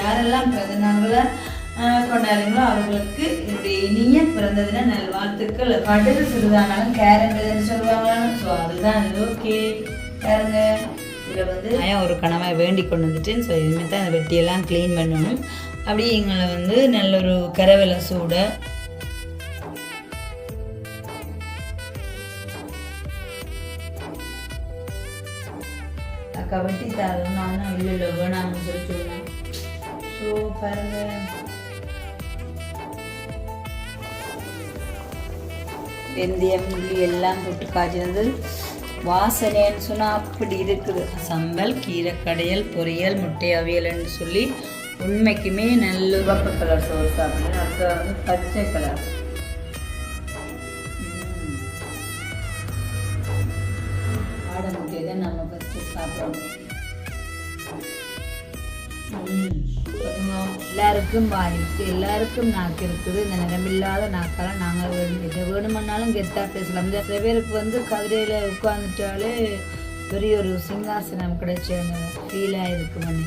யாரெல்லாம் பிறந்த நாள்களை கொண்டாடுங்களோ அவர்களுக்கு என்னுடைய இனிய பிறந்த தின நல்வாழ்த்துக்கள். கடுகு சிறுதானாலும் கேரண்டதுன்னு சொல்லுவாங்க ஸோ அதுதான் ஓகே பாருங்க. இதில் வந்து நான் ஒரு கணவை வேண்டி கொண்டு வந்துட்டேன். ஸோ இனிமேல் தான் அந்த வெட்டியெல்லாம் க்ளீன் பண்ணணும். அப்படியே எங்களை வந்து நல்ல ஒரு கரவலை சூட. அக்கா வெட்டி தரணும். நான் இல்லை இல்லை வேணாம்னு சொல்லி சொன்னேன் ஸோ பாருங்க வெந்தயம் உள்ளி எல்லாம் போட்டு காய்ச்சினது வாசனைன்னு சொன்னால் அப்படி இருக்குது. சம்பல் கீரை கடையல் பொரியல் முட்டை அவியல்னு சொல்லி உண்மைக்குமே நல்ல சிவப்பு கலர் சோறு சாப்பிடுங்க. அடுத்து வந்து பச்சை கலர். ஆடை முட்டையை தான் நம்ம ஃபஸ்ட்டு சாப்பிடணும். எல்லாருக்கும் வாய் எல்லாருக்கும் நாக்கு இருக்குது. இந்த நிலமில்லாத நாக்கெல்லாம் நாங்கள் வேணும். எது வேணுமென்னாலும் கெத்தா பேசலாம். சில பேருக்கு வந்து கதிரையில் உட்காந்துட்டாலே பெரிய ஒரு சிங்காசனம் கிடைச்ச ஃபீலாக இருக்கு மணி.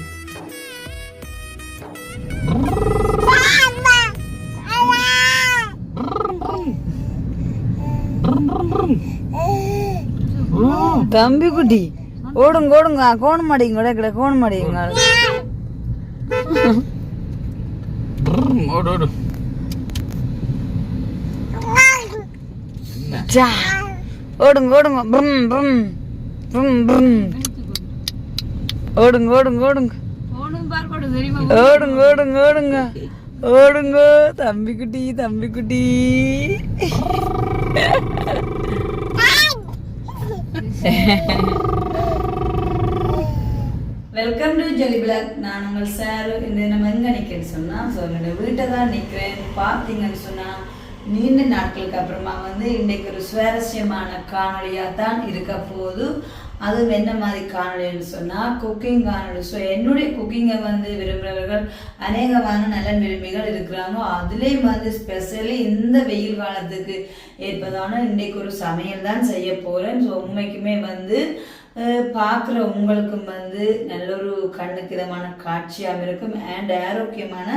தம்பி குட்டி ஓடுங்க. ஓடுங்க கோணம் மாடிங்க கூட கோணம் மாடிங்க ஓடு ஓடு. ஓடுங்க ஓடுங்க ப்ரும் ப்ரும் ப்ரும் ப்ரும் ஓடுங்க ஓடுங்க ஓடுங்க ஓடுங்க ஓடுங்க ஓடுங்க ஓடுங்க தம்பி குட்டி தம்பி குட்டி வெல்கம் டு ஜெலி பிளாக் நான் உங்கள் சார். இந்த நம்ம எங்கே நிற்கிறேன்னு சொன்னால் ஸோ என்னோடய வீட்டை தான் நிற்கிறேன் பார்த்தீங்கன்னு சொன்னால் நீண்ட நாட்களுக்கு அப்புறமா வந்து இன்றைக்கு ஒரு சுவாரஸ்யமான காணொளியாக தான் இருக்க போகுது. அதுவும் என்ன மாதிரி காணொலின்னு சொன்னால் குக்கிங் காணொலி ஸோ என்னுடைய குக்கிங்கை வந்து விரும்புகிறவர்கள் அநேகமான நல்ல விரும்பிகள் இருக்கிறாங்க. அதுலேயும் வந்து ஸ்பெஷலி இந்த வெயில் காலத்துக்கு ஏற்பதான இன்றைக்கு ஒரு சமையல் தான் செய்ய போகிறேன் ஸோ உண்மைக்குமே வந்து பார்க்குற உங்களுக்கும் வந்து நல்ல ஒரு கண்ணுக்கு இதமான காட்சியாகவும் இருக்கும் அண்ட் ஆரோக்கியமான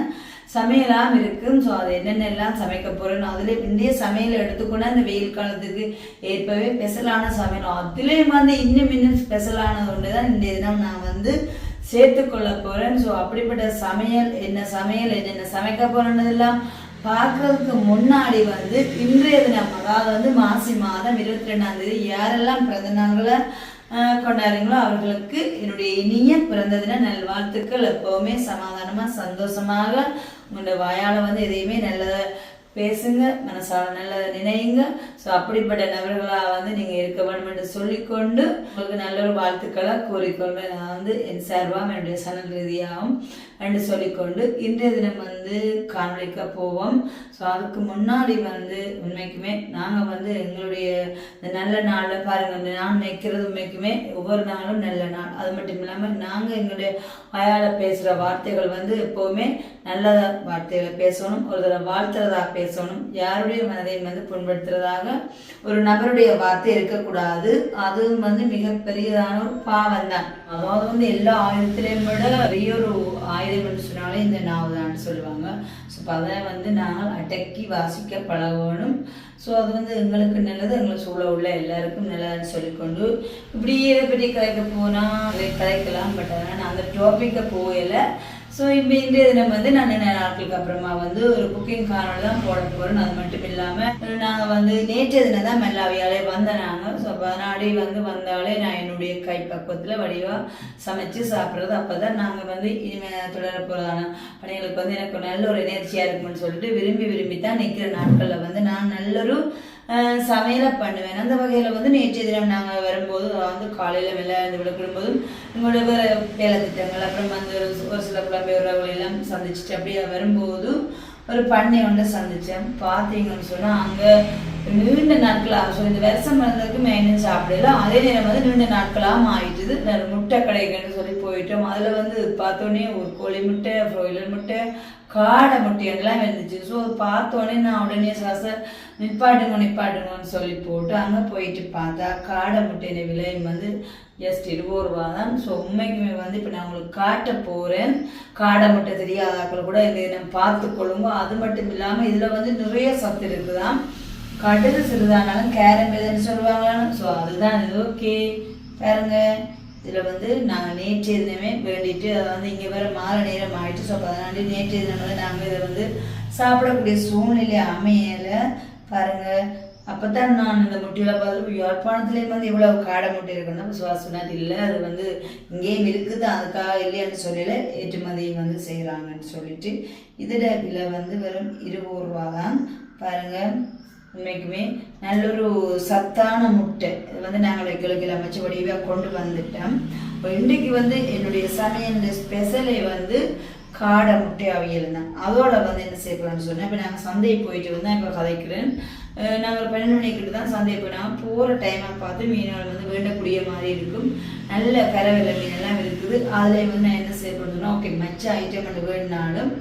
சமையலாகவும் இருக்கும். ஸோ அது என்னென்னலாம் சமைக்க போகிறேன்னு அதில் இந்திய சமையல் எடுத்துக்கொண்டா இந்த வெயில் காலத்துக்கு ஏற்பவே ஸ்பெஷலான சமையல். அதுலேயும் வந்து இன்னும் இன்னும் ஸ்பெஷலான ஒன்று தான் இந்த தினம் நான் வந்து சேர்த்துக்கொள்ள போகிறேன் ஸோ அப்படிப்பட்ட சமையல் என்ன சமையல் என்னென்ன சமைக்க போகிறேன்னதெல்லாம் பார்க்கறதுக்கு முன்னாடி வந்து இன்றைய தினம் அதாவது வந்து மாசி மாதம் இருபத்தி ரெண்டாம் தேதி யாரெல்லாம் பிறந்த நாள்களை கொண்டாடுறீங்களோ அவர்களுக்கு என்னுடைய இனிய பிறந்த தின நல்வாழ்த்துக்கள். எப்பவுமே சமாதானமாக சந்தோஷமாக உங்களுடைய வாயால் வந்து எதையுமே நல்லதை பேசுங்க மனசால் நல்லதை நினைங்க. ஸோ அப்படிப்பட்ட நபர்களாக வந்து நீங்கள் இருக்க வேண்டும் என்று சொல்லிக்கொண்டு உங்களுக்கு நல்ல ஒரு வாழ்த்துக்களை கூறிக்கொள்வேன். நான் வந்து என் சார்பாகவும் என்னுடைய சனல் ரீதியாகவும் என்று சொல்லிக்கொண்டு இன்றைய தினம் வந்து காணொலிக்க போவோம். ஸோ அதுக்கு முன்னாடி வந்து உண்மைக்குமே நாங்கள் வந்து எங்களுடைய நல்ல நாளில் பாருங்கள் நான் நிற்கிறது உண்மைக்குமே ஒவ்வொரு நாளும் நல்ல நாள். அது மட்டும் இல்லாமல் நாங்கள் எங்களுடைய வாயால் பேசுகிற வார்த்தைகள் வந்து எப்போவுமே நல்ல வார்த்தைகளை பேசணும் ஒரு தடவை வாழ்த்துறதாக பேசணும். யாருடைய மனதையும் வந்து புண்படுத்துறதாக ஒரு நபருடைய வார்த்தை இருக்கக்கூடாது. அதுவும் வந்து மிகப்பெரியதான ஒரு பாவம் தான் அதாவது வந்து எல்லா ஆயுதத்திலையும் விட பெரிய ஒரு ஆயுதம் ஸோ அதை வந்து நாங்கள் அடக்கி வாசிக்க பழகணும். ஸோ அது வந்து எங்களுக்கு நல்லது எங்களை சூழ உள்ள எல்லாருக்கும் நல்லதுன்னு சொல்லிக்கொண்டு இப்படி இதை பற்றி கலைக்க போனால் கலைக்கலாம் கதைக்கலாம் பட் ஆனால் நான் அந்த டாப்பிக்கை போகலை. ஸோ இப்போ இன்றைய தினம் வந்து நான் என்ன நாட்களுக்கு அப்புறமா வந்து ஒரு குக்கிங் காரணம் தான் போட போகிறேன் அது மட்டும் இல்லாமல் நாங்கள் வந்து நேற்றைய தினம் தான் மெல்லாவியாலே வந்தேன் நாங்கள் ஸோ பதினாடி வந்து வந்தாலே நான் என்னுடைய கைப்பக்குவத்தில் வடிவாக சமைச்சு சாப்பிட்றது. அப்போ தான் நாங்கள் வந்து இனிமேல் தொடர போகிறதான பணிகளுக்கு வந்து எனக்கு நல்ல ஒரு எனர்ஜியாக இருக்கும்னு சொல்லிட்டு விரும்பி விரும்பி தான் நிற்கிற நாட்களில் வந்து நான் நல்லொரு ஒரு சமையலை பண்ணுவேன். அந்த வகையில் வந்து நேற்றைய தினம் நாங்கள் வரும்போது வந்து காலையில் வெளில இருந்து விடப்படும்போது எங்களோட வேறு வேலை திட்டங்கள் அப்புறம் வந்து ஒரு ஒரு சில புலம்பெயர்வுகளை எல்லாம் சந்திச்சுட்டு அப்படியே வரும்போது ஒரு பண்ணை ஒன்று சந்தித்தேன் பார்த்தீங்கன்னு சொன்னால் அங்கே நீண்ட நாட்களாக ஸோ இந்த வருஷம் வந்ததுக்கு மெயினும் சாப்பிடல. அதே நேரம் வந்து நீண்ட நாட்களாக ஆயிட்டுது. நான் முட்டை கடைகள்னு சொல்லி போயிட்டோம். அதில் வந்து பார்த்தோன்னே ஒரு கோழி முட்டை ப்ரோயிலர் முட்டை காடை முட்டையெல்லாம் இருந்துச்சு ஸோ பார்த்தோன்னே நான் உடனே சாச நிப்பாட்டுங்க நிப்பாட்டுங்கன்னு சொல்லி போட்டு அங்கே போயிட்டு பார்த்தா காடை முட்டையின் விலையும் வந்து ஜஸ்ட் இருபது ரூபா தான். ஸோ உண்மைக்குமே வந்து இப்போ நான் உங்களுக்கு காட்ட போகிறேன் காடை முட்டை தெரியாதாக்கள் கூட இதை நம்ம பார்த்து கொள்ளுங்க. அது மட்டும் இல்லாமல் இதில் வந்து நிறைய சத்து இருக்குதான் கடுகு சிறுதானாலும் கேரம் எதுன்னு சொல்லுவாங்க ஸோ அதுதான் இது. ஓகே பாருங்கள் இதில் வந்து நாங்கள் நேற்றைய தினமே வேண்டிட்டு அதை வந்து இங்கே வேறு மாலை நேரம் ஆகிட்டு ஸோ அதனால நேற்றைய தினம் வந்து நாங்கள் இதை வந்து சாப்பிடக்கூடிய சூழ்நிலை அமையலை. பாருங்கள் அப்போ தான் நான் இந்த முட்டையில் பார்த்து யாழ்ப்பாணத்துலேயும் வந்து இவ்வளோ காடை முட்டை இருக்குன்னு சுவாசனாது இல்லை அது வந்து இங்கேயும் இருக்குது அதுக்காக இல்லையான்னு சொல்லல ஏற்றுமதியும் வந்து செய்கிறாங்கன்னு சொல்லிட்டு இதோட விலை வந்து வெறும் இருபது ரூபா தான். பாருங்கள் உண்மைக்குமே நல்ல ஒரு சத்தான முட்டை. இது வந்து நாங்கள் எங்களுக்கு அமைச்ச வடிவாக கொண்டு வந்துட்டோம். இப்போ இன்றைக்கு வந்து என்னுடைய சமையல் ஸ்பெஷலே வந்து காடை முட்டை அவியல் தான். அதோட வந்து என்ன செய்யப்படும்னு சொன்னேன். இப்போ நாங்கள் சந்தை போயிட்டு வந்து இப்போ கதைக்கிறேன். நாங்கள் ஒரு பன்னெண்டு மணிக்கிட்ட தான் சந்தை போனால் போகிற டைமை பார்த்து மீனால் வந்து வேண்டக்கூடிய மாதிரி இருக்கும். நல்ல கரவில மீன் எல்லாம் இருக்குது. அதில் வந்து நான் என்ன செய்யப்படுதுன்னா ஓகே மச்ச ஐட்டம் கொண்டு வேணுனாலும்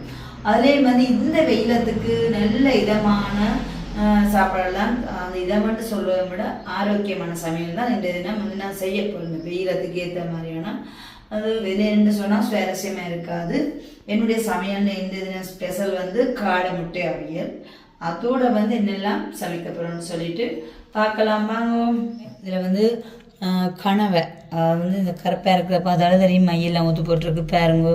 அதுலேயே வந்து இந்த வெயிலத்துக்கு நல்ல இதமான சாப்பிடலாம் அந்த இதை மட்டும் சொல்லுவதை விட ஆரோக்கியமான சமையல் தான் இந்த தினம் வந்து நான் செய்ய போகிறேன் வெயிலத்துக்கு ஏற்ற மாதிரியான. அது வெளியேன்னு சொன்னால் சுவாரஸ்யமாக இருக்காது. என்னுடைய சமையல் இந்த தினம் ஸ்பெஷல் வந்து காடை முட்டை அவியல். அதோட வந்து என்னெல்லாம் சமைக்க போகிறோம்னு சொல்லிட்டு பார்க்கலாம். வாங்க. இதில் வந்து கனவை. வந்து இந்த கருப்பாக இருக்கிற பார்த்தாலும் தெரியும் மையெல்லாம் ஊற்று போட்டிருக்கு பாருங்க.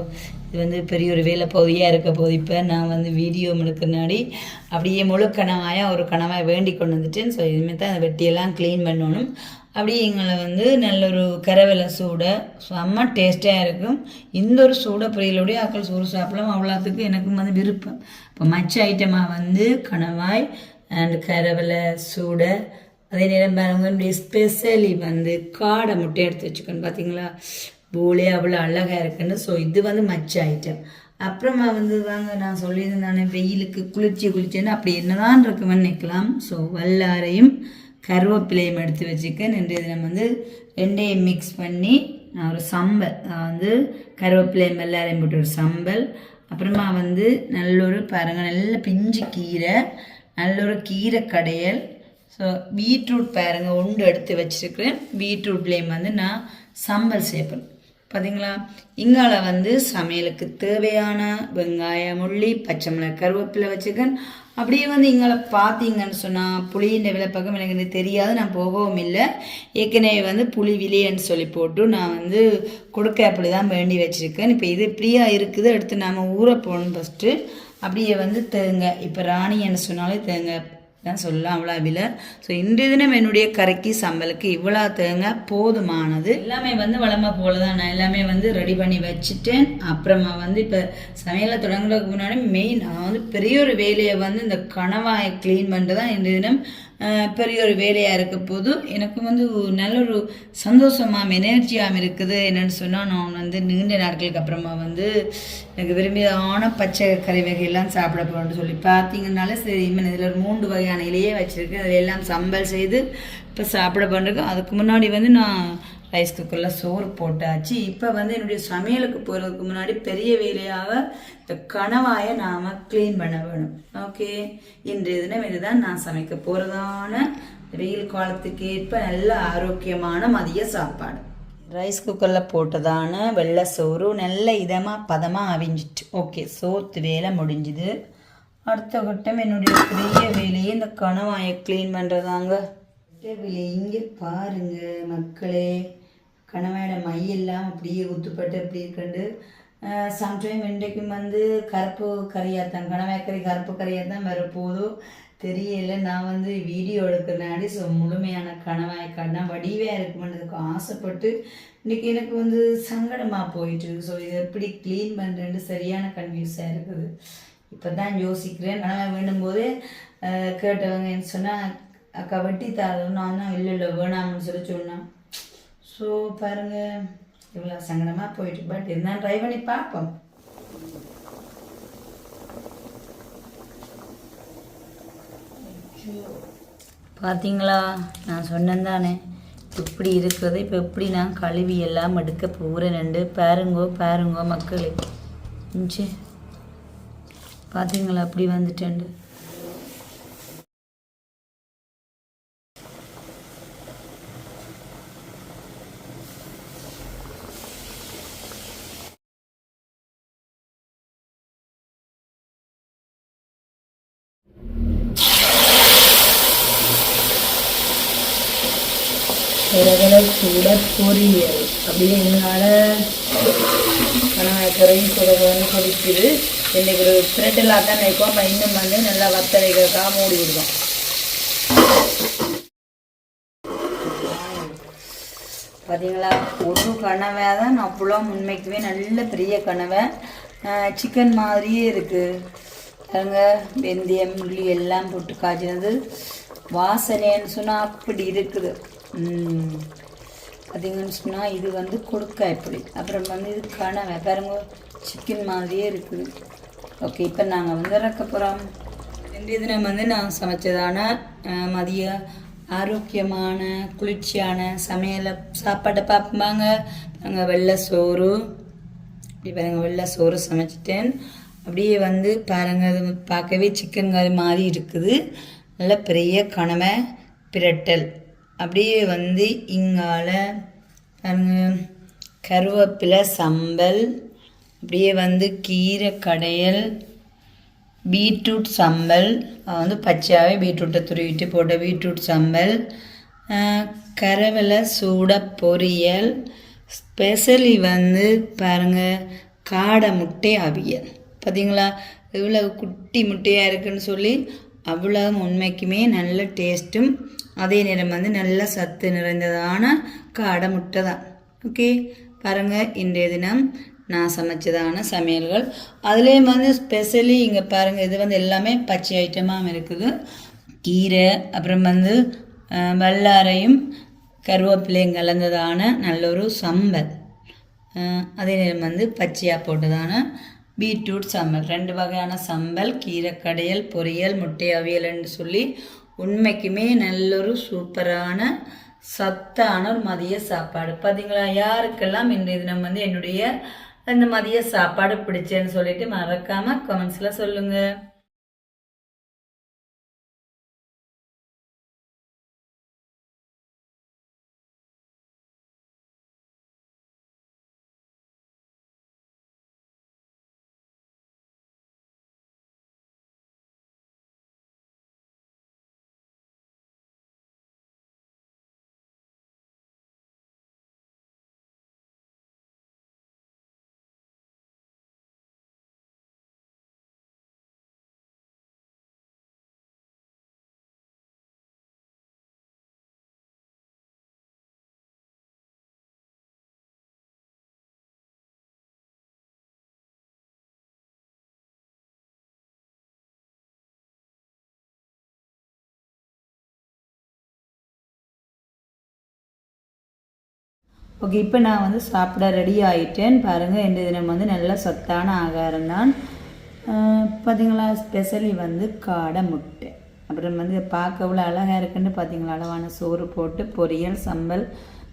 இது வந்து பெரிய ஒரு வேலை பகுதியாக இருக்க போது இப்போ நான் வந்து வீடியோ முழுக்கனாடி அப்படியே முழு கணவாயாக ஒரு கணவாய் வேண்டி கொண்டு வந்துட்டேன். ஸோ இதுமாரி தான் அந்த வெட்டியெல்லாம் க்ளீன் பண்ணணும். அப்படியே எங்களை வந்து நல்ல ஒரு கரவலை சூடை செம்ம டேஸ்ட்டாக இருக்கும். இந்த ஒரு சூடை பொரியலோடைய ஆக்கள் சோறு சாப்பிடலாம். அவ்வளோத்துக்கு எனக்கும் வந்து விருப்பம். இப்போ மச்ச ஐட்டமாக வந்து கணவாய் அண்ட் கரவலை சூடை. அதே நேரம் பாருங்க ஸ்பெஷலி வந்து காடை முட்டை எடுத்து வச்சுக்கணும். பார்த்தீங்களா போலே அவ்வளோ அழகாக இருக்குன்னு ஸோ இது வந்து மச்ச ஐட்டம் அப்புறமா வந்து வாங்க நான் சொல்லியிருந்தானே வெயிலுக்கு குளிர்ச்சி குளிர்ச்சின்னு அப்படி என்னதான் இருக்குமென்னு நினைக்கலாம். ஸோ வல்லாரையும் கருவேப்பிலையும் எடுத்து வச்சுக்க இன்றைய தினம் வந்து ரெண்டையும் மிக்ஸ் பண்ணி நான் ஒரு சம்பல் நான் வந்து கருவேப்பிலையும் வெள்ளாரையும் போட்டு ஒரு சம்பல். அப்புறமா வந்து நல்ல ஒரு பாருங்க நல்ல பிஞ்சு கீரை நல்ல ஒரு கீரை கடையல். ஸோ பீட்ரூட் பாருங்க உண்டு எடுத்து வச்சுருக்கிறேன். பீட்ரூட்லேயும் வந்து நான் சம்பல் சேர்ப்பேன். பார்த்தீங்களா இங்கால வந்து சமையலுக்கு தேவையான வெங்காயம் உள்ளி பச்சை மிளகாய் கருவேப்பிலை வச்சுக்கேன் அப்படியே வந்து இங்கால பார்த்தீங்கன்னு சொன்னால் புளியின் விலைப்பக்கம் எனக்கு தெரியாது நான் போகவும் இல்லை. ஏற்கனவே வந்து புளி விலையன்னு சொல்லி போட்டு நான் வந்து கொடுக்க அப்படி தான் வேண்டி வச்சுருக்கேன். இப்போ இது இப்படியாக இருக்குது எடுத்து நாம் ஊற போகணும் ஃபஸ்ட்டு அப்படியே வந்து தேங்க. இப்போ ராணின்னு சொன்னாலே தேங்க. தான் சொல்லலாம் அவ்வளோ விலை ஸோ இன்றைய தினம் என்னுடைய கரைக்கு சம்பலுக்கு இவ்வளோ தேங்க போதுமானது. எல்லாமே வந்து வளமாக போல தான் நான் எல்லாமே வந்து ரெடி பண்ணி வச்சுட்டேன். அப்புறமா வந்து இப்போ சமையலை தொடங்குறதுக்கு முன்னாடி மெயின் நான் வந்து பெரிய ஒரு வேலையை வந்து இந்த கணவாயை க்ளீன் பண்ணுறது தான் இன்றைய தினம் பெரிய ஒரு வேலையாக இருக்க போது எனக்கு வந்து நல்ல ஒரு சந்தோஷமாம் எனர்ஜியாகவும் இருக்குது. என்னென்னு சொன்னால் நான் வந்து நீண்ட நாட்களுக்கு அப்புறமா வந்து எனக்கு விரும்பியதான பச்சை கறி வகையெல்லாம் சாப்பிட போகிறோம்னு சொல்லி பார்த்தீங்கன்னாலே சரி இம்மன் இதில் ஒரு மூன்று வகையான இலையே வச்சுருக்கேன். அதில் எல்லாம் சம்பல் செய்து இப்போ சாப்பிட பண்ணுறேன் அதுக்கு முன்னாடி வந்து நான் ரைஸ் குக்கரில் சோறு போட்டாச்சு. இப்போ வந்து என்னுடைய சமையலுக்கு போகிறதுக்கு முன்னாடி பெரிய வேலையாக இந்த கணவாயை நாம் க்ளீன் பண்ண வேணும். ஓகே இன்றைய தினம் இதுதான் நான் சமைக்க போகிறதான வெயில் காலத்துக்கு ஏற்ப நல்ல ஆரோக்கியமான மதிய சாப்பாடு. ரைஸ் குக்கரில் போட்டதான வெள்ளை சோறு நல்ல இதமாக பதமாக அவிஞ்சிட்டு. ஓகே சோத்து வேலை முடிஞ்சுது. அடுத்த கட்டம் என்னுடைய பெரிய வேலையை இந்த கணவாயை க்ளீன் பண்ணுறதாங்க இங்கே பாருங்க மக்களே. கணவாயோட மையெல்லாம் அப்படியே உத்துப்பட்டு அப்படி இருக்கண்டு சம்டைம் இன்றைக்கும் வந்து கருப்பு கறியாத்தான் கணவாய் கறி கருப்பு கறியாத்தான் வரப்போதோ தெரியல நான் வந்து வீடியோ எடுக்கிறனாடி ஸோ முழுமையான கணவாய் காட்டினா வடிவாக இருக்குமென்றதுக்கு ஆசைப்பட்டு இன்றைக்கி எனக்கு வந்து சங்கடமாக போயிட்டு ஸோ இதை எப்படி க்ளீன் பண்ணுறேன்னு சரியான கன்ஃபியூஸாக இருக்குது. இப்போ தான் யோசிக்கிறேன். கணவாய் வேண்டும்போது கேட்டவங்க என்ன சொன்னால் அக்கா வெட்டி தரணும் நான் தான் இல்லை இல்லை வேணாம்னு சொல்லி சொன்னேன். ஸோ பாருங்கள் இவ்வளோ சங்கடமாக போயிட்டு. பட் இருந்தால் ட்ரை பண்ணி பார்ப்போம். பார்த்தீங்களா நான் சொன்னேன் தானே இப்படி இருக்கிறது இப்போ எப்படி நான் கழுவி எல்லாம் எடுக்க போகிறேன் பாருங்கோ பாருங்கோ மக்களே. இஞ்சி. பார்த்தீங்களா அப்படி வந்துட்டேன். பிறகுல கூட பொரியல் அப்படியே என்னால் கணவக்கரையும் சுடகன்னு கொதிக்குது இன்றைக்கி ஒரு த்ரெட்டெல்லாம் தான் நினைக்கும் அப்போ இன்னும் வந்து நல்லா வத்த வைக்கிறதுக்காக மூடி விடுவோம். பார்த்தீங்களா ஒரு கனவை தான் நான் புலம் உண்மைக்குவே நல்ல பெரிய கனவை. சிக்கன் மாதிரியே இருக்குது பாருங்க வெந்தயம் உள்ளி எல்லாம் போட்டு காய்ச்சினது வாசனைன்னு சொன்னால் அப்படி இருக்குது. பார்த்தீங்கன்னு சொன்னால் இது வந்து கொடுக்கா இப்படி அப்புறம் வந்து இது கனவை பாருங்க சிக்கன் மாதிரியே இருக்குது. ஓகே இப்போ நாங்கள் வந்து இறக்க போகிறோம் இன்றைய தினம் வந்து நான் சமைச்சதான மதிய ஆரோக்கியமான குளிர்ச்சியான சமையலை சாப்பாட்டை பார்ப்பாங்க நாங்கள் வெள்ளை சோறு. இப்படி பாருங்க வெள்ளை சோறு சமைச்சிட்டேன். அப்படியே வந்து பாருங்க அது பார்க்கவே சிக்கன் கறி மாதிரி இருக்குது. நல்ல பெரிய கனவை பிரட்டல். அப்படியே வந்து இங்கால பாருங்க கருவேப்பிலை சம்பல் அப்படியே வந்து கீரை கடையல் பீட்ரூட் சம்பல் வந்து பச்சையாகவே பீட்ரூட்டை துருவிட்டு போட்ட பீட்ரூட் சம்பல் கரவலை சூட பொரியல் ஸ்பெஷலி வந்து பாருங்கள் காடை முட்டை அவியல். பார்த்தீங்களா இவ்வளோ குட்டி முட்டையாக இருக்குன்னு சொல்லி அவ்வளோ உண்மைக்குமே நல்ல டேஸ்ட்டும் அதே நேரம் வந்து நல்ல சத்து நிறைந்ததான காடை முட்டை தான் ஓகே? பாருங்கள் இன்றைய தினம் நான் சமைச்சதான சமையல்கள். அதுலேயும் வந்து ஸ்பெஷலி இங்கே பாருங்கள் இது வந்து எல்லாமே பச்சை ஐட்டமாக இருக்குது. கீரை அப்புறம் வந்து வல்லாரையும் கருவேப்பிலையும் கலந்ததான நல்ல ஒரு சம்பல் அதே நேரம் வந்து பச்சையாக போட்டதான பீட்ரூட் சம்பல். ரெண்டு வகையான சம்பல் கீரை கடையல் பொரியல் முட்டை அவியல்னு சொல்லி உண்மைக்குமே நல்லொரு சூப்பரான சத்தான ஒரு மதிய சாப்பாடு. பார்த்தீங்களா யாருக்கெல்லாம் இன்றைய தினம் வந்து என்னுடைய இந்த மதிய சாப்பாடு பிடிச்சேன்னு சொல்லிட்டு மறக்காமல் கமெண்ட்ஸில் சொல்லுங்கள் ஓகே இப்போ நான் வந்து சாப்பிட ரெடி ஆகிட்டேன் பாருங்கள் இந்த தினம் வந்து நல்ல சத்தான ஆகாரம் தான். பார்த்தீங்களா ஸ்பெஷலி வந்து காடை முட்டை. அப்புறம் வந்து பார்க்க அவ்வளோ அழகாக இருக்குன்னு பார்த்தீங்களா அளவான சோறு போட்டு பொரியல் சம்பல்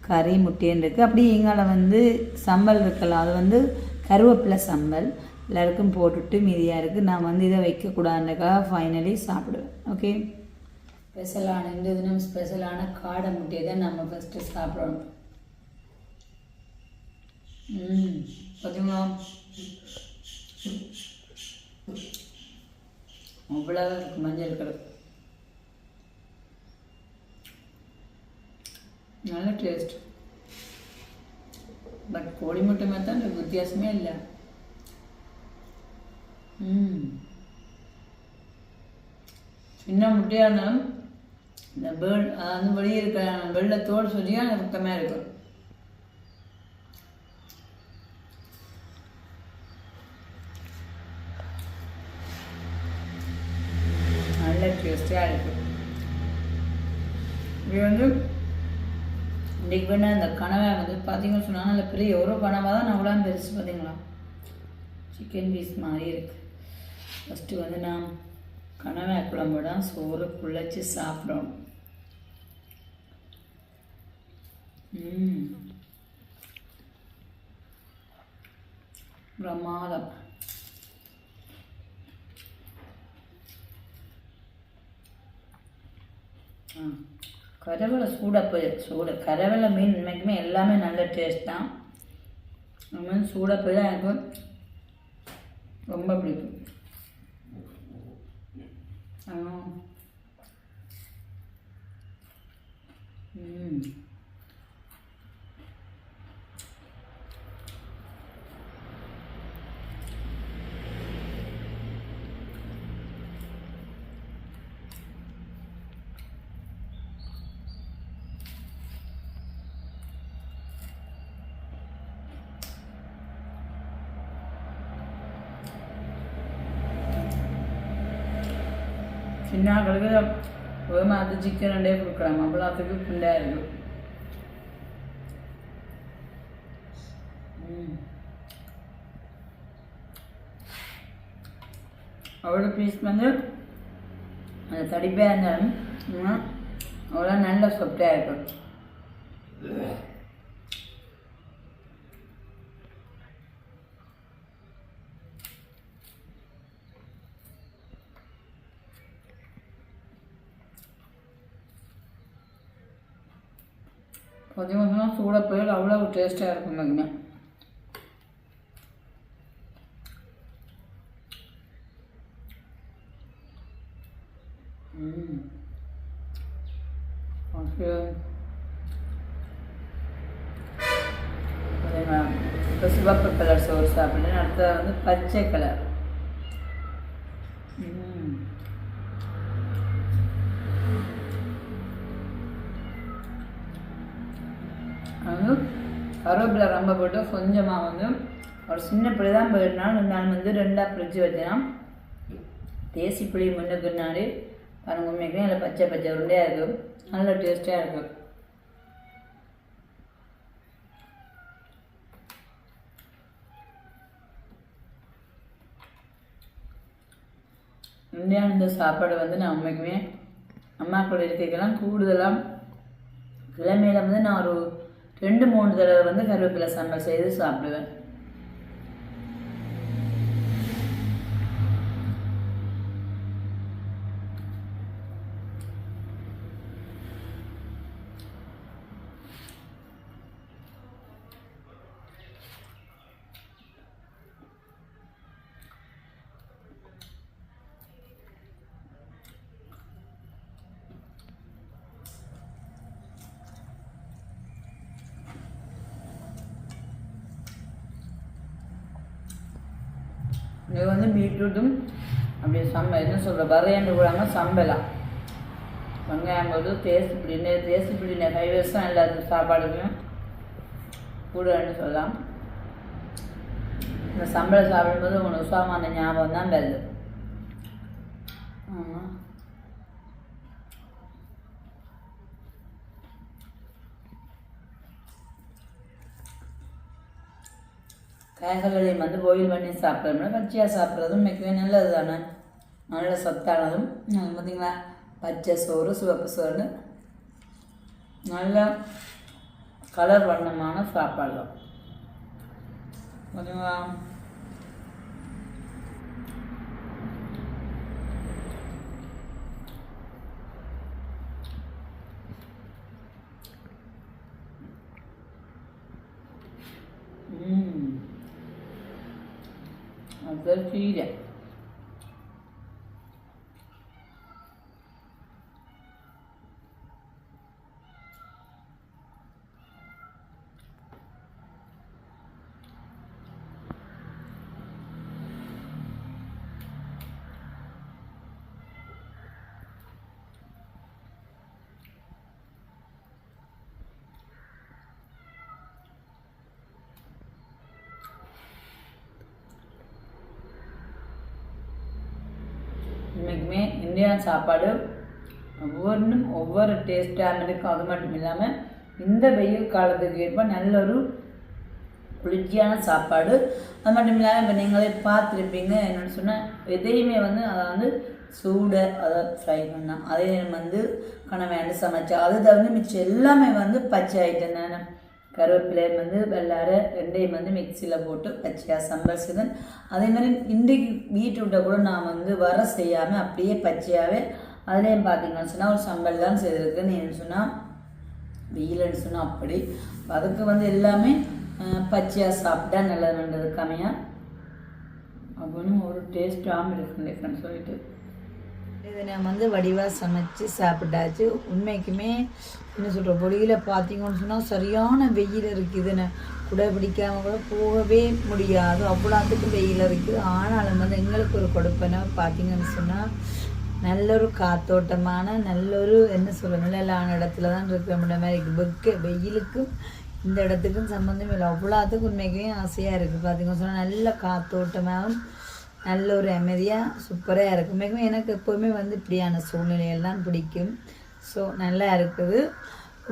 கறி முட்டைன்னு இருக்குது அப்படி எங்களை வந்து சம்பல் இருக்கலாம். அது வந்து கருவேப்பிலை சம்பல். எல்லாருக்கும் போட்டுட்டு மீதியாக இருக்குது நான் வந்து இதை வைக்கக்கூடாதுக்காக ஃபைனலி சாப்பிடுவேன். ஓகே ஸ்பெஷலான இந்த தினம் ஸ்பெஷலான காடை முட்டையை தான் நம்ம ஃபஸ்ட்டு சாப்பிடணும். ம் பார்த்தீங்களா அவ்வளோ இருக்கு மஞ்சள் கலர் நல்ல டேஸ்ட் பட் கோழி முட்டை மாதிரி தான் வித்தியாசமே இல்லை. ம். சின்ன முட்டையாக இந்த பேர்ட் அதாவது வெளியே இருக்கிற வெள்ளத்தோடு சொல்லியா சுத்தமாக இருக்கும். இவனை அந்த கனவை வந்து பார்த்தீங்கன்னு சொன்னால் நல்ல பெரிய ஒரு கனவாக தான் நான் உடம்பு பெருசு பார்த்தீங்களா சிக்கன் பீஸ் மாதிரி இருக்குது ஃபஸ்ட்டு வந்து நான் கனவை குழம்பு தான் சோறு குழைச்சி சாப்பிடணும். பிரமாதம். ஆ. கரவலை சூடாக போய் சூட கரவலை மீன் இன்னைக்குமே எல்லாமே நல்ல டேஸ்ட் தான். அது மாதிரி சூடாக போய் தான் எனக்கு ரொம்ப பிடிக்கும். ஆ. ம். சின்ன ஆட்களுக்கு ஒரு மாதிரி சிக்கன் ரெண்டே கொடுக்குறாங்க அவ்வளோத்துக்கு குண்டாக இருக்கும் ம். அவ்வளோ பீஸ் வந்து அந்த தடிப்பாக இருந்தாலும் ம், அவ்வளோ நல்ல சொப்டாக இருக்கும் கொஞ்சம் கொஞ்சமாக சூட போயிடும் அவ்வளோ டேஸ்ட்டாக இருக்கும் பாருங்க. ஓகே இப்போ சிவப்பு கலர் சோறு சாப்பிட்டேன் அடுத்தது வந்து பச்சை கலர் சின்ன பிள்ளை தான் போயிருந்தாலும் நான் வந்து ரெண்டாக பிரித்து வச்சேன் தேசி புளி முன்னுக்கு பின்னாடி பாருங்க உண்மைக்கு நல்லா பச்சை பச்சை உருண்டையாக இருக்கும். நல்ல டேஸ்ட்டாக இருக்கும். இந்தியாவில் இந்த சாப்பாடு வந்து நான் உண்மைக்குமே அம்மா கூட இருக்கலாம் கூடுதலாக கிழமையில வந்து நான் ஒரு ரெண்டு மூணு தடவை வந்து கருவேப்பிலை சாம்பார் செய்து சாப்பிடுவேன். இது வந்து பீட்ரூட்டும் அப்படியே சம்ப என்ன சொல்கிற வரையாண்டு கூடாமல் சம்பலாம் வெங்காயம் போது தேசி பிடினே தேசி பிடினே ஃபைவ் இயர்ஸ் தான் எல்லாத்துக்கும் சாப்பாடுக்கும் கூடன்னு சொல்லலாம். இந்த சம்பளம் சாப்பிடும்போது உனக்கு உசாமான ஞாபகம் தான் வருது. ஆமாம் காய்கறிகளையும் வந்து பாயில் பண்ணி சாப்பிட்றோம்னா பச்சையாக சாப்பிட்றதும் மிகவே நல்லது தானே நல்ல சத்தானதும். பார்த்தீங்களா பச்சை சோறு சிவப்பு சோறு நல்ல கலர் வண்ணமான சாப்பாடு தான் பார்த்தீங்களா ம் அது கீரை இன்னைக்குமே இந்தியன் சாப்பாடு ஒவ்வொன்றும் ஒவ்வொரு டேஸ்ட்டாக இருக்கும் அது மட்டும் இல்லாமல் இந்த வெயில் காலத்துக்கு ஏற்ப நல்ல ஒரு குளிர்ச்சியான சாப்பாடு. அது மட்டும் இல்லாமல் இப்போ நீங்களே பார்த்துருப்பீங்க என்னென்னு சொன்னால் எதையுமே வந்து அதை வந்து சூட அதை ஃப்ரை பண்ணால் அதே வந்து கணவன் சமைச்சா. அது தகுந்த மிச்சம் எல்லாமே வந்து பச்சை ஐட்டம் தானே. கருவேப்பிலையை வந்து வெள்ளாரை ரெண்டையும் வந்து மிக்சியில் போட்டு பச்சையாக சம்பல் செய்தேன் அதே மாதிரி இன்றைக்கு பீட்ரூட்டை கூட நான் வந்து வர செய்யாமல் அப்படியே பச்சையாகவே அதுலேயும் பார்த்தீங்கன்னு சொன்னால் ஒரு சம்பல் தான் செய்திருக்குன்னு நீ சொன்னால் வெயில்னு சொன்னால் அப்படி. அதுக்கு வந்து எல்லாமே பச்சையாக சாப்பிட்டா நல்லதுன்றது கம்மியாக அப்படின்னு ஒரு டேஸ்ட்டாகவும் இருக்குன்னு சொல்லிட்டு. இதை நான் வந்து வடிவாக சமைச்சு சாப்பிட்டாச்சு. உண்மைக்குமே என்ன சொல்கிற வெளியில் பார்த்தீங்கன்னு சொன்னால் சரியான வெயில் இருக்குதுன்னு. குடை பிடிக்காம கூட போகவே முடியாது. அவ்வளோத்துக்கு வெயில் இருக்குது ஆனாலும் வந்து எங்களுக்கு ஒரு கொடுப்பனை பார்த்தீங்கன்னு சொன்னால் நல்ல ஒரு காத்தோட்டமான நல்ல ஒரு என்ன சொல்ல நிழலான இடத்துல தான் இருக்கிற மாதிரி இருக்குது வெக்க வெயிலுக்கும் இந்த இடத்துக்கும் சம்மந்தம் இல்லை. அவ்வளோத்துக்கு உண்மைக்குமே ஆசையாக இருக்குது பார்த்தீங்கன்னு சொன்னால் நல்ல காத்தோட்டமாகவும் நல்ல ஒரு அமைதியாக சூப்பராக இருக்கும் மிகவும் எனக்கு எப்போவுமே வந்து இப்படியான சூழ்நிலையெல்லாம் பிடிக்கும். ஸோ நல்லா இருக்குது.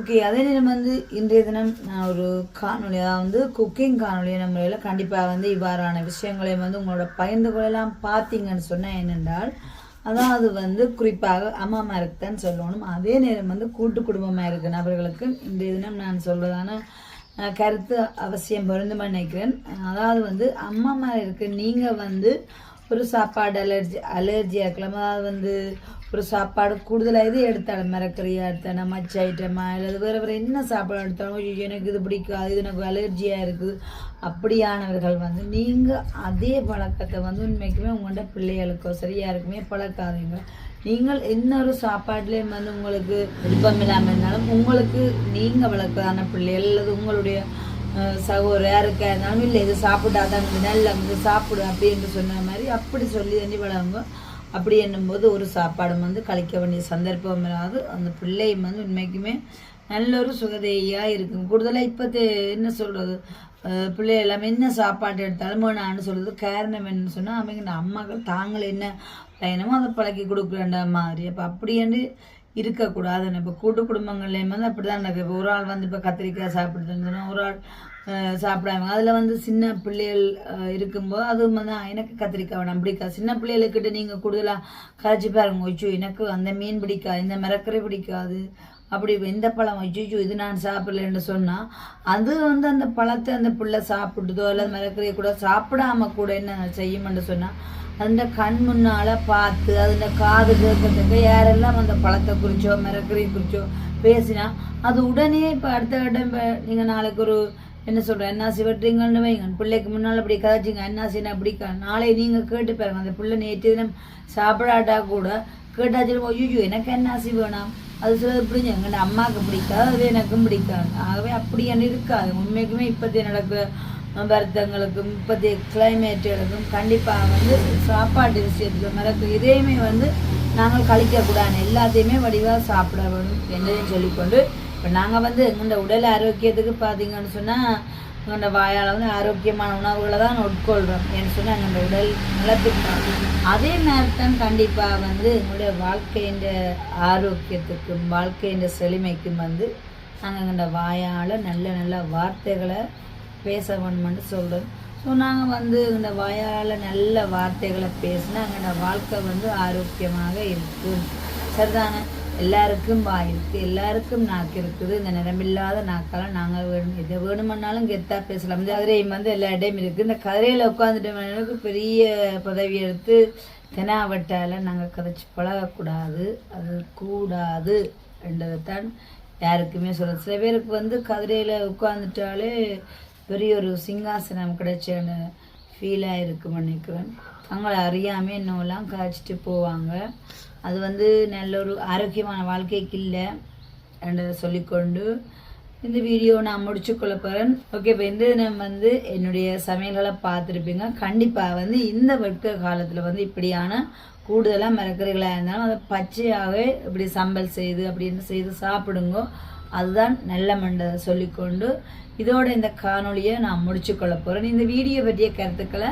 ஓகே அதே நேரம் வந்து இன்றைய தினம் நான் ஒரு காணொலி வந்து குக்கிங் காணொலி நம்மளையில் கண்டிப்பாக வந்து இவ்வாறான விஷயங்களையும் வந்து உங்களோட பகிர்ந்து கொள்ளலாம் பார்த்தீங்கன்னு சொன்னால் என்னென்றால் அதாவது வந்து குறிப்பாக அம்மாமா தான் சொல்லணும். அதே நேரம் வந்து கூட்டு குடும்பமாக இருக்க நபர்களுக்கு இன்றைய தினம் நான் சொல்கிறதான கருத்து அவசியம் பொருந்துமா நினைக்கிறேன். அதாவது வந்து அம்மா இருக்கு நீங்கள் வந்து ஒரு சாப்பாடு அலர்ஜி அலர்ஜியாக இருக்கலாம் அதாவது வந்து ஒரு சாப்பாடு கூடுதலாக இது எடுத்தாலும் மரக்கறியாக எடுத்தாலும் மச்ச ஐட்டமா இல்லை வேறு வேறு என்ன சாப்பாடு எடுத்தாலும் எனக்கு இது பிடிக்காது இது எனக்கு அலர்ஜியாக இருக்குது. அப்படியானவர்கள் வந்து நீங்கள் அதே பழக்கத்தை வந்து உண்மைக்குமே உங்கள்கிட்ட பிள்ளைகளுக்கோ சரியாக இருக்குமே பழக்காதீங்க. நீங்கள் இன்னொரு சாப்பாட்லேயும் வந்து உங்களுக்கு விருப்பம் இல்லாமல் இருந்தாலும் உங்களுக்கு நீங்கள் வளர்க்குறான பிள்ளைகள் அல்லது உங்களுடைய சகோதரர் யாருக்கா இருந்தாலும் இல்லை இது சாப்பிட்டாதான் நல்ல இது சாப்பிடு அப்படின்னு சொன்ன மாதிரி அப்படி சொல்லி தண்ணி வளருங்க. அப்படி என்னும்போது ஒரு சாப்பாடும் வந்து கழிக்க வேண்டிய சந்தர்ப்பம் இல்லாது அந்த பிள்ளையும் வந்து உண்மைக்குமே நல்ல ஒரு சுகதேயாக இருக்கும். கூடுதலாக இப்போ என்ன சொல்கிறது பிள்ளை எல்லாமே என்ன சாப்பாடு எடுத்தாலும் வேணான்னு சொல்கிறது காரணம் என்னன்னு சொன்னால் அவங்க அம்மாக்கள் தாங்கள் என்ன பயணமோ அதை பழக்கி கொடுக்குறேன்ற மாதிரி. அப்போ அப்படியாண்டு இருக்கக்கூடாது இப்போ கூட்டு குடும்பங்கள்லேயும் வந்து அப்படி தான் இப்போ ஒரு ஆள் வந்து இப்போ கத்திரிக்காய் சாப்பிடுதுன்னு ஒரு ஆள் சாப்பிடாம. அதில் வந்து சின்ன பிள்ளைகள் இருக்கும்போது அது வந்து எனக்கு கத்திரிக்காய் வேணாம் பிடிக்காது. சின்ன பிள்ளைகளுக்கிட்ட நீங்கள் கூடுதலாக கதைச்சி பாருங்க. வச்சு எனக்கு அந்த மீன் பிடிக்காது இந்த மிரக்கரை பிடிக்காது. அப்படி எந்த பழம் வச்சு இது நான் சாப்பிடலன்னு சொன்னால் அது வந்து அந்த பழத்தை அந்த பிள்ளை சாப்பிடுதோ அல்லது மிரக்கரையை கூட சாப்பிடாம கூட என்ன செய்யும்னு சொன்னால் அந்த கண் முன்னால் பார்த்து அதில் காது கேட்கறதுக்கு யாரெல்லாம் அந்த பழத்தை குறிச்சோ மிரக்கரையை குறிச்சோ பேசினா அது உடனே இப்போ அடுத்த இடம் இப்போ நீங்கள் நாளைக்கு ஒரு என்ன சொல்கிறேன் என்னாசி வெட்டுறீங்கன்னு வைங்க. பிள்ளைக்கு முன்னால் அப்படி கதைச்சிங்க என்னாசின்னா அப்படிக்கா நாளை நீங்கள் கேட்டு பாருங்க. அந்த பிள்ளை நேற்று தினம் சாப்பிடாட்டா கூட கேட்டாச்சு ஐயோ எனக்கு என்னாசி வேணாம்? அது சிலது புரிஞ்சு எங்கள் அம்மாவுக்கு பிடிக்காது அது எனக்கும் பிடிக்காது. ஆகவே அப்படி என்ன இருக்காது. உண்மைக்குமே இப்போதைய நடக்கிற வருத்தங்களுக்கும் இப்போதைய கிளைமேட்டுகளுக்கும் கண்டிப்பாக வந்து சாப்பாட்டு விஷயத்தில் மறக்க இதையுமே வந்து நாங்கள் கழிக்கக்கூடாது. எல்லாத்தையுமே வடிவாக சாப்பிட வேணும் என்றதையும் சொல்லிக்கொண்டு இப்போ நாங்கள் வந்து எங்களோட உடல் ஆரோக்கியத்துக்கு பார்த்தீங்கன்னு சொன்னால் எங்களோட வாயால் வந்து ஆரோக்கியமான உணவுகளை தான் உட்கொள்கிறோம் ஏன்னு சொன்னால் எங்களோட உடல் நலத்துக்கு அதே மாதிரி தான் கண்டிப்பாக வந்து எங்களுடைய வாழ்க்கையின் ஆரோக்கியத்துக்கும் வாழ்க்கையின் செழுமைக்கும் வந்து நாங்கள் எங்களோட வாயால் நல்ல நல்ல வார்த்தைகளை பேச வேணும்னு சொல்கிறோம் ஸோ நாங்கள் வந்து இந்த வாயால் நல்ல வார்த்தைகளை பேசினா எங்களோட வாழ்க்கை வந்து ஆரோக்கியமாக இருக்கும். சரிதானே? எல்லாருக்கும் வாய் இருக்குது எல்லாருக்கும் நாக்கு இருக்குது. இந்த நிறமில்லாத நாக்கெல்லாம் நாங்கள் வேணும். எதை வேணுமென்னாலும் கெத்தாக பேசலாம். இந்த கதிரையும் வந்து எல்லா இடையும் இருக்குது இந்த கதிரையில் உட்காந்துட்டு பெரிய பதவி எடுத்து தெனாவட்டால் நாங்கள் கதைச்சி பழகக்கூடாது. அது கூடாது என்றதைத்தான் யாருக்குமே சொல்ல சில பேருக்கு வந்து கதிரையில் உட்காந்துட்டாலே பெரிய ஒரு சிங்காசனம் கிடைச்சேன்னு ஃபீலாக இருக்குன்னு நினைக்கிறேன். அவங்கள அறியாமல் இன்னும்லாம் காய்ச்சிட்டு போவாங்க. அது வந்து நல்ல ஒரு ஆரோக்கியமான வாழ்க்கைக்கு இல்லை. என்றதை சொல்லிக்கொண்டு இந்த வீடியோ நான் முடிச்சுக்கொள்ள போகிறேன் ஓகே இப்போ இந்த தினம் வந்து என்னுடைய சமையல்களை பார்த்துருப்பீங்க. கண்டிப்பாக வந்து இந்த வெட்க காலத்தில் வந்து இப்படியான கூடுதலாக மரக்கறிகளாக இருந்தாலும் அதை பச்சையாகவே இப்படி சம்பல் செய்து அப்படின்னு செய்து சாப்பிடுங்கோ அதுதான் நல்ல மண்டதை சொல்லிக்கொண்டு இதோட இந்த காணொலியை நான் முடிச்சுக்கொள்ள போகிறேன் இந்த வீடியோ பற்றிய கருத்துக்களை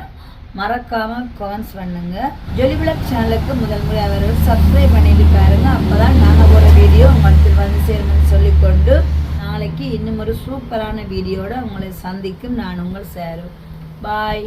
மறக்காமல் கமெண்ட்ஸ் பண்ணுங்க. ஜொலிபிளக் சேனலுக்கு முதல் முறை அவர்கள் சப்ஸ்கிரைப் பண்ணிட்டு பாருங்க அப்போதான் நாங்கள் போகிற வீடியோ உங்களுக்கு வந்து சேரும்னு சொல்லிக்கொண்டு நாளைக்கு இன்னும் ஒரு சூப்பரான வீடியோட உங்களை சந்திக்கும். நான் உங்கள் சேரும் பாய்